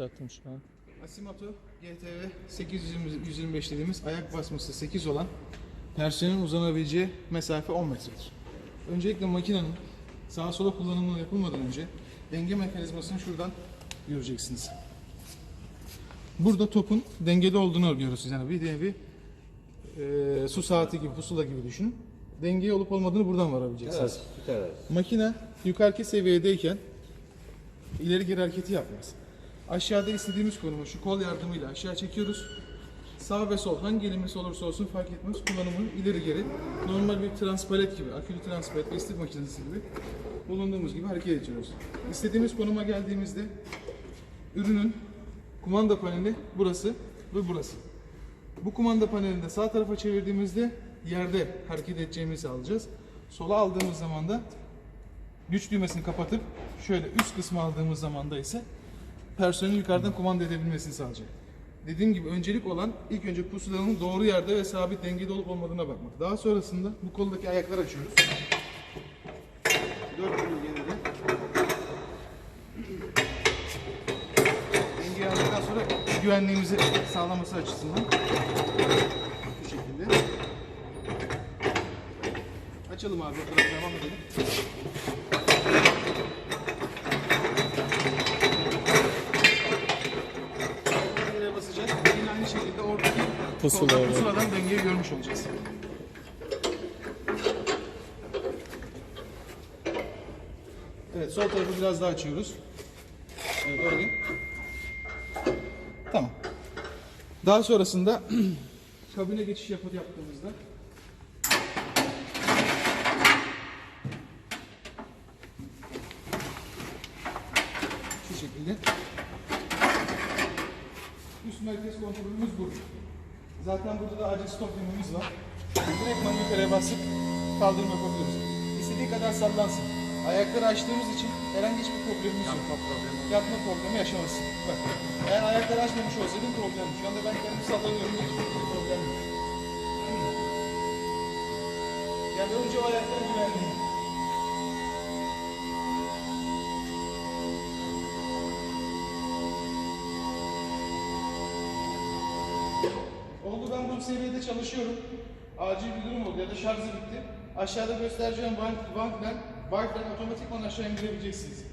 Zaten şu an. Asimato GTV 825 dediğimiz ayak basması 8 olan personelin uzanabileceği mesafe 10 metredir. Öncelikle makinenin sağa sola kullanımı yapılmadan önce denge mekanizmasını şuradan göreceksiniz. Burada topun dengeli olduğunu görüyorsunuz. Yani bir nevi e, su saati gibi, pusula gibi düşünün. Denge olup olmadığını buradan varabileceksiniz. Makine yukarıki seviyedeyken ileri geri hareketi yapmaz. Aşağıda istediğimiz konumu şu kol yardımıyla aşağı çekiyoruz. Sağ ve sol hangi elimizde olursa olsun fark etmez kullanımı ileri geri normal bir transpalet gibi, akülü transpalet, istif makinesi gibi bulunduğumuz gibi hareket ediyoruz. İstediğimiz konuma geldiğimizde ürünün kumanda paneli burası ve burası. Bu kumanda panelinde sağ tarafa çevirdiğimizde yerde hareket edeceğimizi alacağız. Sola aldığımız zaman da güç düğmesini kapatıp şöyle üst kısmı aldığımız zaman da ise personelin yukarıdan kumanda edebilmesini sağlayacak. Dediğim gibi öncelik olan ilk önce pusulanın doğru yerde ve sabit dengede olup olmadığına bakmak. Daha sonrasında bu koldaki ayakları açıyoruz. Dört kolu geride. Dengeyi aldıktan sonra güvenliğimizi sağlaması açısından bu şekilde. Açalım abi, devam edelim. Pusula, evet. pusuladan dengeyi görmüş olacağız. Evet, sol tarafı biraz daha açıyoruz. Evet, orayı. Tamam. Daha sonrasında kabine geçiş yapıp yaptığımızda şu şekilde üst merkez kontrolümüz bu. Zaten burada da acil stop düğmemiz var. Direkt manyetere basıp kaldırma yapabiliyoruz. İstediği kadar sallansın. Ayakları açtığımız için herhangi hiçbir problemimiz yok. Yatma problemi yaşamazsın. Bak. Eğer ayakları açmamış olsaydın problem. Şu anda ben kendimi sallanıyorum. Hiçbir problem yok. Yani önce o ayakları güvenliği. Bu seviyede çalışıyorum. Acil bir durum oldu ya da şarjı bitti. Aşağıda göstereceğim bank, bankten, bankten otomatikman aşağı indirebileceksiniz.